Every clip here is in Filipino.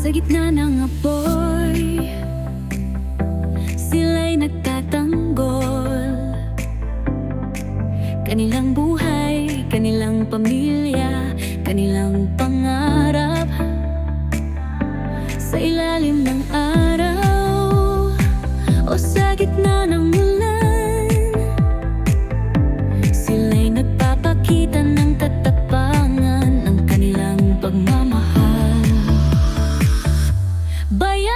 Sa gitna ng apoy Sila'y nagtatanggol. Kanilang buhay, kanilang pamilya Kanilang pangarap. Sa ilalim ng araw O sa gitna ng mula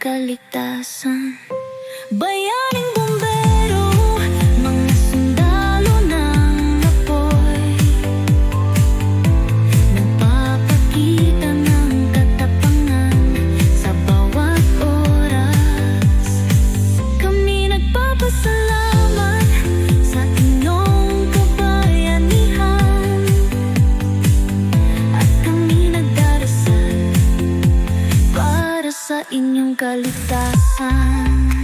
kaligtasan. Bayaning bumalik inyong kaligtaan